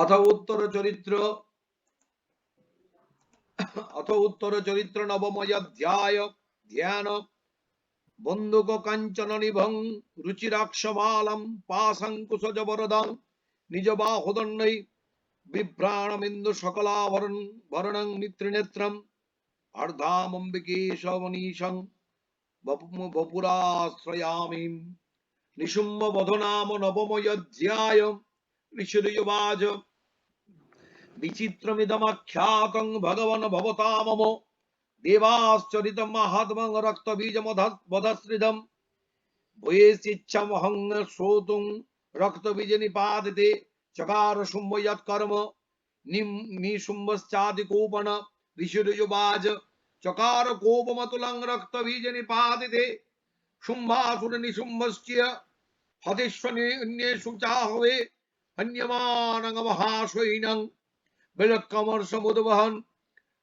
অথ উত্তর চরিত্র অথ উত্তর চরিত্র নবময় অধ্যায়, ধ্যান, বন্দুক কাঞ্চন নিভং রুচিরাক্ষমালম পাশঙ্কুশ জবরদং নিজ বাহুদণ্ডৈ বিভ্রাণমিন্দু সকলাভরণ ভরণং মিত্রনেত্রম অর্ধামম্বিকেশমনীশং বপুরাশ্রয়ামি নিশুম্ব বধনাম ঋষিরুবাজ বিচিত্রমিদমাখ্যাতং ভগবন ভবতা মম দেবাশ্চরিতম মাহাত্মং রক্তবীজমধশ্রিদম ভূয়েশ্চিচ্ছামহং শ্রোতুং রক্তবীজ নিপাদিতে চকার শুম্ভ যৎকর্ম নিশুম্ভশ্চাদি কোপন ঋষিরুবাজ চকার কোপমতুলং রক্তবীজ নিপাদিতে শুম্ভাসুর নিশুম্ভশ্চ হতেষ্বন্যেষু চাহবে হন্যমানং মহাশৈনং বিলক্ষমর সমুদ্বহন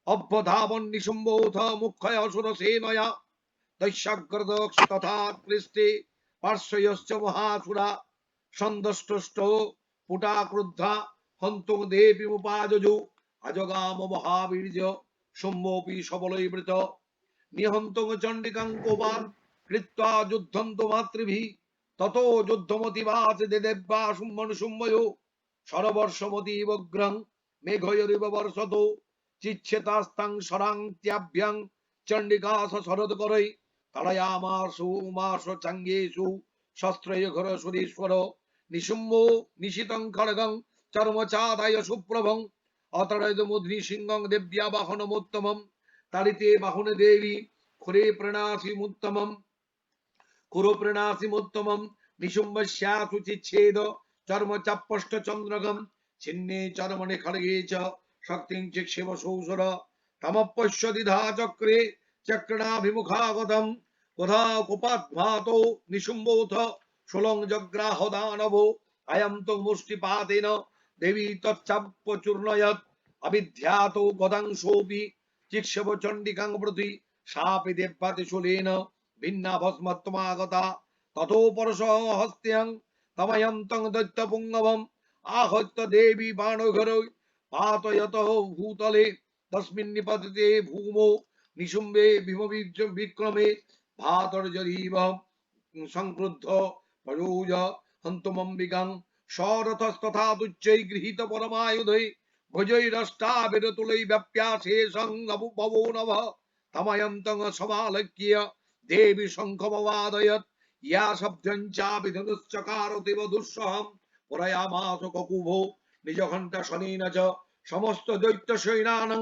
অভ্যধাবন নিশুম্ভৌথ মুখ্যয় অসুর সেনয়া দৈশ্যাগ্রদ তথা কৃষ্টি পার্শ্বয়শ্চ মহাসুরা সন্দষ্টষ্ট পুটা ক্রুদ্ধা হন্তুং দেবী অজগাম মহাবীর্য সবলৈবৃত নিহন্তং চণ্ডিকাং যুদ্ধন্ত মাতৃভি, ততো দেদেব্যা শুম্ভন শুম্ভয়ো সরবর্ষমতি বগ্রং মেঘয়রিব চিচ্ছেতাস্তাং সরাং ত্যাভ্যাং চণ্ডিকাস শরদ করৈ তাড়য়ামাসু মাস চাঙ্গেষু শস্ত্রয় ঘর সুরেশ্বর নিশুম্ভ নিশিতং খড়গং চর্মচাদায় সুপ্রভং অতড়য়দ মুদ্রি সিংহং দেব্যা বাহনমোত্তমম তাড়িতে বাহনে দেবী খুরে চর্ম চন্দ্রগম ছিন্নে চরমণে খড়গে চ, শক্তিং চিক্ষেম সৌসর। তমপশ্যদিধা চক্রে চক্রণাভিমুখাগতম কোধা কোপাদ্ভাত নিশুম্বোথ সুলং জগ্রাহ দানব আয়ম তো মুষ্টিপাতেন। দেবী তচ্চাপ্যচূর্ণয়ৎ অবিধ্যাত গদাংশোপি চিক্ষেপ চণ্ডিকাং প্রতি সাপি দেব্যাতি শূলেন ভিন্না ভস্মত্তমাগতা ততো পরশ হস্ত্যং। তময়ন্তং দৈত্যপুঙ্গবম। आहत्य देवी बाणघर पातयत भूतले तस्मिन् निपतते भूमो निशुम्बे भीम विक्रमे भातर्जरीव संक्रुद्ध पयोज हन्तमम्बिकां शरथस्तथा तुच्चै गृहीत परमायुधै भुजैरष्टाभिरतुलै व्याप्याशेषं भवो नभ तमयन्तं समालक्ष्य देवी शङ्खमवादयत् या शब्दं चाभिधनुश्चकारतिव दुःसहम् সমস্ত দৈত্য সৈনানং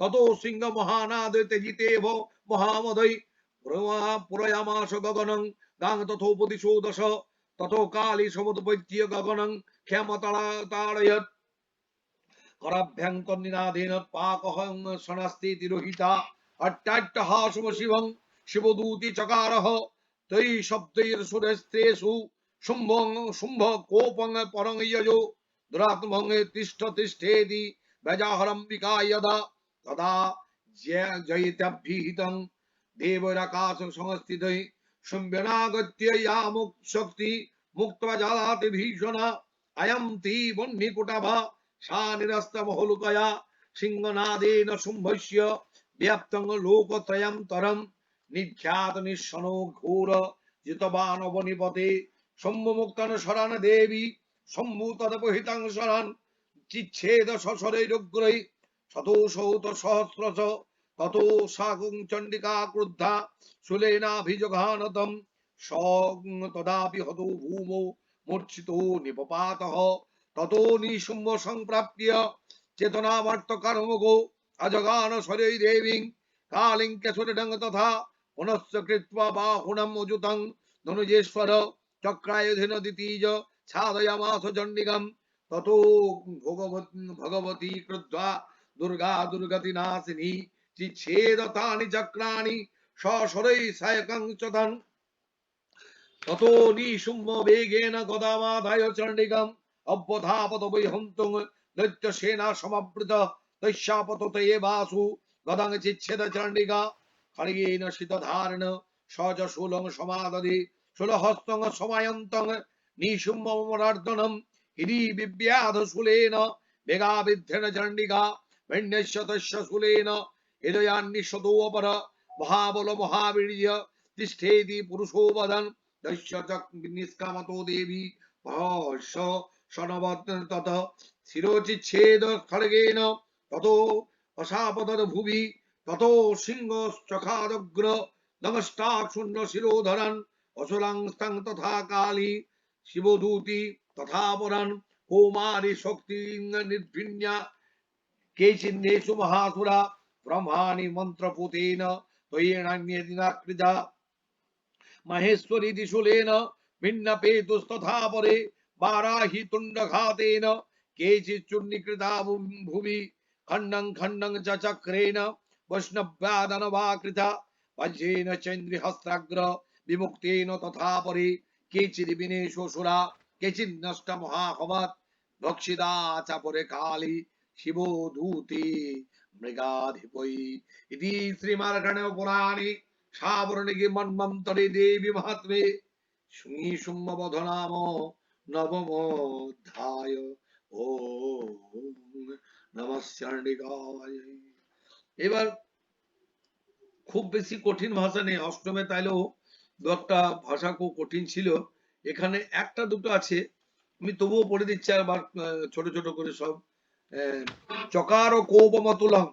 তত সিংহ মহানাদ তেজিতেভ মহামদৈ গগনং, গাং তথোপদিশো দশ, তত কালী সমুদপৈত্য গগনং, ক্ষমতলা তাড়য়ৎ। করাভ্যঙ্ক নিনাদেন পাকহং সনাস্তি তিরোহিতা শিবদূতি চকারহ, তৈ সুরেস্ত্রেষু। শুম্ভং শুম্ভ কোপং পরং যজো দুরাত্মং তিষ্ঠ তিষ্ঠেতি বেজাহরম বিকায়দা তদা জয়িতাভ্যিহিতং দেবরাকাশ সংস্থিতৈ। শুম্ভ্যনাগত্য ইয়া মুক শক্তি মুক্ত্বা জালাতি ভীষণা। অয়ম তি বহ্নিকুটাভা সা নিরস্ত মহলুকয়া সিংহনাদেন শুম্ভস্য ব্যাপ্তং লোকত্রয়ম তরম নিখ্যাত নিঃসনো ঘোর জিতবান অবনিপতে সম্মুক্তন শরণ দেবী সম্ভু তদপহিতাং শরণ চিচ্ছেদ সসরৈরগ্রৈ শত সৌত সহস্রশ, তত সাগুং চণ্ডিকা ক্রুদ্ধা শুলেনাভিজঘানতম সং তদাপি হত ভূমো, মূর্ছিত নিপপাত তত নিশুম্ভ সংপ্রাপ্য চেতনামর্ত কর্মগো অজগান শরৈ দেবীং কালিং কেশরডং তথা পুনশ্চ কৃত্বা ধনুজেশ্বর চক্রায়ুধেন দ্বিতীয় ছাদয়ামাস চণ্ডিকাম। তত ভগবতী ক্রুদ্ধা দুর্গা দুর্গতি নাশিনী চিচ্ছেদতানি চক্রাণি সশরৈ সায়কং চতন। তত নিশুম্ভ বেগেন গদামাদায় চণ্ডিকাম। অব্যধাপত বৈহন্তং দৈত্য সেনা সমাবৃত দৈশ্যাপত তে বাসু গদাং চিচ্ছেদ চণ্ডিকা। খড়গেন শীতধারণ সজ শূলং সমাদধি সুলহস্তং সমায়ন্তং নিশুম্ভমরার্দনম হিরি বিব্যাধ শুলেন বেগা বিদ্ধেন চণ্ডিকা ভৈন্যশতস্য শুলেন হৃদয়ান্নিশতো অপর মহাবল মহাবীর্য তিষ্ঠেতি পুরুষো বদন দস্য দেবী ভস্য সনবত্ন তত শিরোচিচ্ছেদ খড়গেন তত অসাপতদ ভুবি তত সিংহ চখাদগ্র নমষ্টা শূন্য শিরোধরন অসলাংস্তং তথা কালী শিবদূতি তথা পরাণ, কৌমারী শক্তি নির্ভিন্যা কে চিহ্নেশু মহাসুরা, ব্রহ্মাণি মন্ত্রপুতেন তয়েনান্যদিনাকৃতা মহেশ্বরী দিশুলেন ভিন্ন পেতুস্তথা পরে, বারাহি তুণ্ডঘাতেন কেচিচ্চুর্ণীকৃতা ভুবি খণ্ডং খণ্ডং চ চক্রেণ বৈষ্ণব্যাদনবাকৃতা পঞ্চেন চৈন্দ্রিহস্তাগ্র বিমুক্তিন তথা পরি। কেচির বিনে শ্বশুরা কেচির নষ্ট মহাহবত ভক্ষিদা চাপরে কালি, শিব ধূতি মৃগাধিপৈ। ইতি শ্রীমার্গণ পুরাণে সাবরণিকে মন্মন্তরে দেবী মহাত্মে শুনি সুম্মবধ নাম নবমোধ্যায়। ও নমস্কার্ণিকায় এবার খুব বেশি কঠিন ভাষা নেই, অষ্টমে তাইলেও দু একটা ভাষা খুব কঠিন ছিল। এখানে একটা দুটো আছে, আমি তবুও পড়ে দিচ্ছি আবার ছোট ছোট করে সব। চকার ও কৌপমতুলং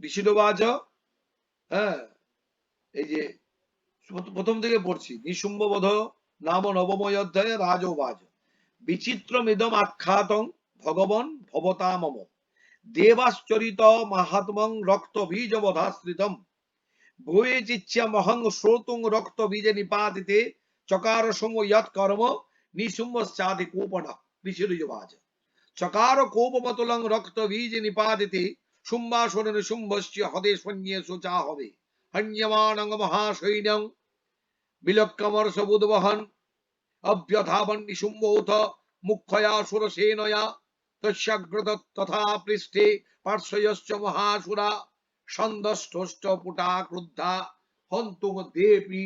বিশুদ্ধবাজ হ্যাঁ এই যে প্রথম থেকে পড়ছি নিশুম্ববোধ নাম নবময় অধ্যায়ে রাজবাজ। বিচিত্রমিদম আখ্যাতং ভগবন ভবতামম। দেবাশ্চরিত মাহাত্মং রক্ত বীজ বধাশ্রিতম ভুয়ে চিচ্ছা মহং শ্রোতুং রক্ত বীজ নিপাতিতে চকার সম যৎ কর্ম নিশুম্বশ্চাদি কোপন বিশুরুজবাজ চকার কোপমতুলং রক্ত বীজ নিপাতিতে শুম্বাসন নিশুম্বশ্চ হদে সৈন্যে সুচা হবে। হন্যমানং মহাসৈন্যং বিলক্ষমর সবুদ্বহন মুখ্যয়া সুরসেনয়া তস্যাগ্রত তথা পৃষ্ঠে পার্শ্বয়শ্চ মহাসুরা সন্দষ্টষ্ট পুটা ক্রুদ্ধা হন্তুং দেবী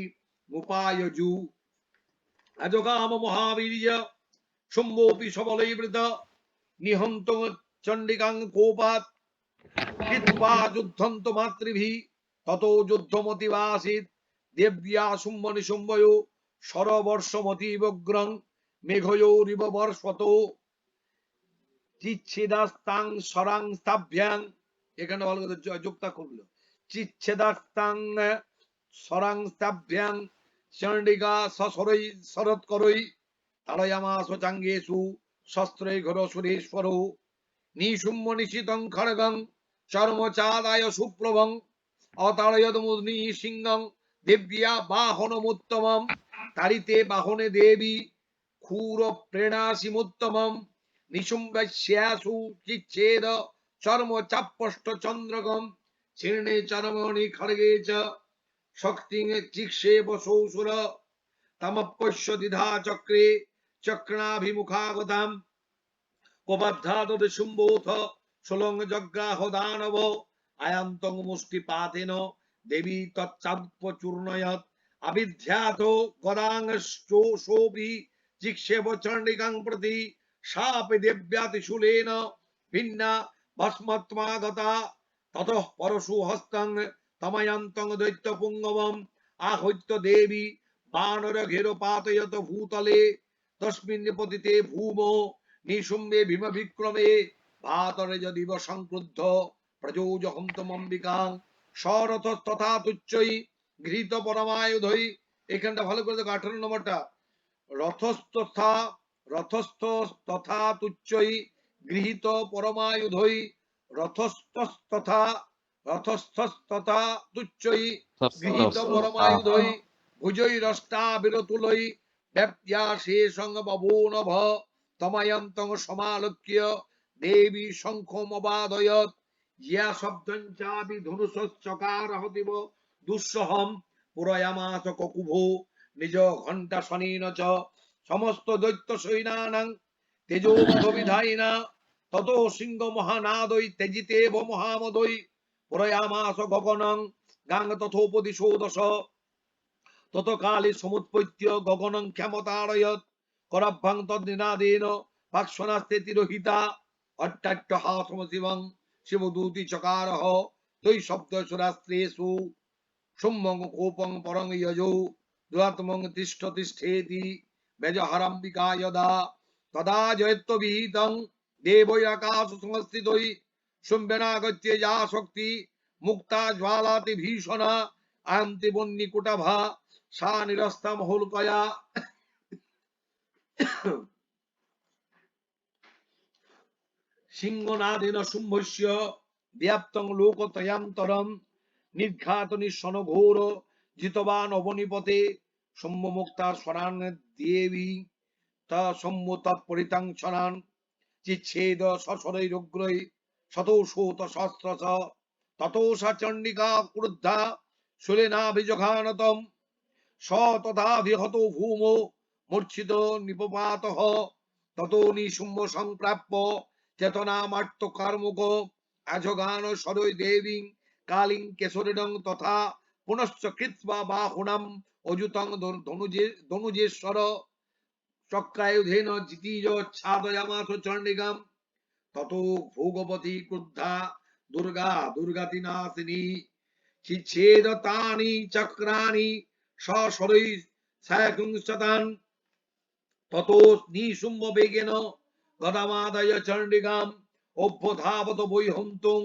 মুপায়জু। অজগাম মহাবীর্য, শুম্ভোপি সবলৈবৃত নিহন্ত চণ্ডিকাং কোপাত কৃত্বা যুদ্ধন্ত মাতৃভি, তত যুদ্ধমতিবাসিত, দেব্যা শুম্ভ নিশুম্ভয় বর্ষত চিচ্ছেদাস্তাং সরাং স্তাভ্যাং এখানে ভালো করে করল। সরাং চণ্ডিকা শরৎ করই চাঙ্গেষু শস্ত্রে ঘর সুরেশ্বর নিশুম্ব নিশিতং খড়গং, চর্মচাদায় সুপ্রভং অতাড়য়দ মুনি সিংহং দেব্যা বাহনমুত্তমম, তারিতে বাহনে দেবী ক্ষুর প্রেণাসিমুত্তমম নিশুম্বস্যাসু চিচ্ছেদ চর্ম চাপষ্ট চন্দ্রগম শীর্ণে চরমণি খড়গে চ শক্তি চিক্ষে বসৌসুর তমপশ্য দিধা চক্রে চক্রাভিমুখাগতাম কোপাধ্যাত শুম্বোথ সুলং যজ্ঞাহ দানব আয়ন্তং মুষ্টি পাতেন দেবী তচ্চাপচূর্ণয়ত আবিধ্যাত গদাং শোভি চিক্ষেব চণ্ডিকাং প্রতি, সাপে দেব্যাতি শূলেন ভিন্না ভস্মত্মাগতা তত পরশু হস্তং তমায়ন্তং দৈত্য পুঙ্গবম আহৈত্য দেবী বানর ঘের পাতয়ত ভূতলে তস্মিন পতিতে ভূম নিশুম্বে ভীম বিক্রমে ভাতরে যদিব সংক্রুদ্ধ প্রযোজ হন্তমম্বিকাং সরথ তথা তুচ্ছই ঘৃত পরমায়ুধই এখানটা ভালো করে দেখো, আঠারো নম্বরটা। রথস্থ রথস্থ তথা তুচ্ছই গৃহীত পরমায়ুধই রথস্থস্তথা রথস্থস্তথা তুচ্ছই গৃহীত পরমায়ুধই ভুজৈ রষ্টা বিরতুলই ব্যাপ্যা শেষং বভূনভ তময়ন্তং সমালোক্য দেবী শঙ্খমবাদয়ত ইয়া শব্দং চাবি ধনুষশ্চকার হতিব দুঃসহম পুরয়ামাস ককুভ নিজ ঘণ্টা শনীন চ সমস্ত দৈত্য সৈনানাং তেজোবধ বিধায়িনা তত সিংহ মহানাদৈ তেজিতেব মহামদৈ, পুরয়ামাস গগনং গাং তথোপদিশো দশ। তত কালে সমুৎপত্য গগনং ক্ষমতারয়ত করাভ্যাং তদ্নিনাদেন পাক্ষণাস্তে তিরোহিতা অট্টাট্ট হাসমো শিবং, শিবদূতি চকারহ তৈ শব্দ সুরাস্ত্রেষু, সম্মং কোপং পরং দুরাত্মং তিষ্ঠ তিষ্ঠেতি যদা তদা জয়ত্ব বিহিতং দেবৈরাকাশ সংস্থিতৈ শুম্বেনাগত্যে যা শক্তি মুক্তা জ্বালাতি ভীষণা আয়ন্তি বন্নিকুটাভা সা নিরস্তা মহুলকয়া সিংহনাদেন শুম্ভস্য ব্যাপ্তং লোকতয়ান্তরম নির্ঘাত নিঃসন ঘোর জিতবান অবনিপতে সম্মুক্তার স্বরান দেবী মূর্ছিত নিপপাত ততো নিশুম্ভ সংপ্রাপ্য চেতনামার্ত কর্মক। আজগান সদয় দেবী কালিং কেশরিণং তথা পুনশ্চ কৃত্বা বাহুনাম অযুতং ধনু- ধনুজে- ধনুজেশ্বর চক্রায়ুধেন জিতিজ ছাদয়ামাস চণ্ডিকাম। তত ভোগবতী ক্রুদ্ধা, দুর্গা দুর্গাতি নাশিনী চিচ্ছেদ তানি চক্রাণি সশরৈ সায়কুংশতান তত নিশুম্ভ বেগেন গদামাদয় চণ্ডিকাম। অভ্যধাবত বৈহন্তং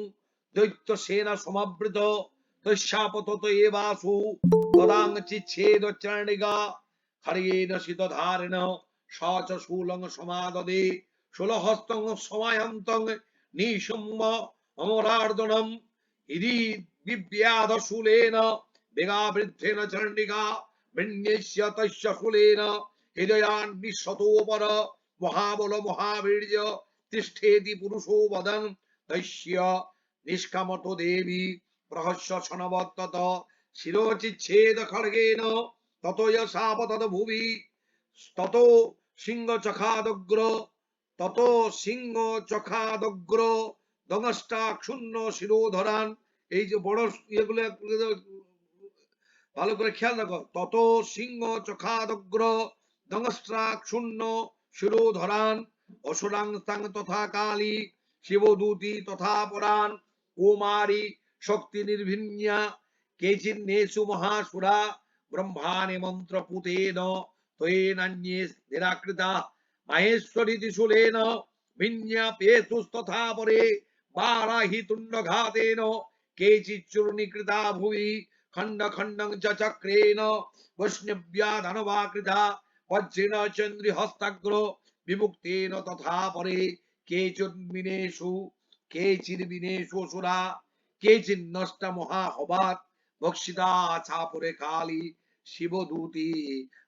দৈত্য সেনা সমাবৃত তস্যাপতত এবাসু গদাং চিচ্ছেদ চণ্ডিকা খড়গেন শীতধারেণ স চ শূলং সমাদদে ষোলহস্তং সমায়ন্তং নিশুম্ভ অমরার্দনম। ইদি বিব্যাধ শূলেন বেগাবৃদ্ধেন চণ্ডিকা বিন্যস্য তস্য শূলেন হৃদয়ান বিশ্বতোপর মহাবল মহাবীর্য তিষ্ঠেতি পুরুষো বদন নিষ্কামত দেবী প্রহস্য শিরোচিচ্ছেদ খড়গেন। তত ভুবি। তত সিংহ চখাদগ্র তত সিংহ চখাদগ্র দমষ্টা ক্ষুণ্ণ শিরোধরান। এই যে বড় ইয়েগুলো ভালো করে খেয়াল রাখো। তত সিংহ চখাদগ্র দমষ্টা ক্ষুণ্ণ শিরোধরান। অসুরাং স্তাং তথা কালী, শিবদূতি তথা পরাণ। কুমারী শক্তি নির্ভিন্যা কেচিন্নেষু মহাসুরা, ব্রহ্মাণি মন্ত্রপুতেন। ত্বয়েনান্যে নিরাকৃতা মাহেশ্বরীতি শূলেন ভিন্যাপেতুস্তথা পরে বারাহি তুণ্ডঘাতেন কেচিচ্চূর্ণীকৃতা ভুবি খণ্ড খণ্ডং চ চক্রেণ বৈষ্ণব্যা ধনবাকৃতা বজ্রেণ চন্দ্রি হস্তাগ্র বিমুক্তেন তথা পরে কেচিন্মিনেষু কেচির্বিনেষু অসুরা কেচিন্নষ্ট কালী শিবদূতি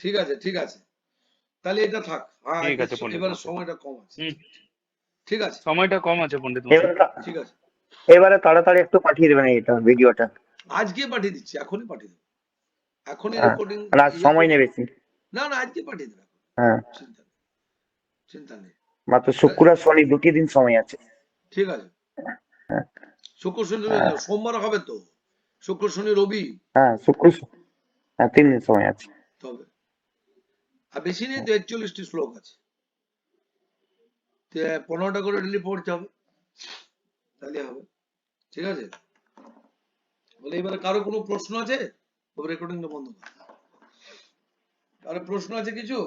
ঠিক আছে ঠিক আছে। তাহলে এটা থাক। হ্যাঁ ঠিক আছে, পণ্ডিত এবারে সময়টা কম আছে। ঠিক আছে। সময়টা কম আছে পণ্ডিত মশাই ঠিক আছে। এবারে তাড়াতাড়ি একটু পাঠিয়ে দেবেন এটা ভিডিওটা। আজকে পাঠিয়ে দিচ্ছি এখনই পাঠিয়ে দেবো। এখনই হ্যাঁ, রেকর্ডিং না সময় নেই বেশি। না না আজকে পাঠিয়ে দেবো হ্যাঁ। চিন্তা নেই। চিন্তা নেই। মাত্র শুক্র আর শনি দুটি দিন সময় আছে। ঠিক আছে। হ্যাঁ। শুক্র শনি হ্যাঁ। সোমবার হবে তো? শুক্র শনি রবি? হ্যাঁ শুক্র হ্যাঁ তিন দিন সময় আছে। তবে আর বেশি নেই তো একচল্লিশটি শ্লোক আছে। পনেরোটা করে ডেলি পড়তে হবে। তাহলে হবে। ঠিক আছে? বলে এবারে কারও কোনো প্রশ্ন আছে? রেকর্ডিংটা বন্ধ কর। কারও প্রশ্ন আছে কিছু?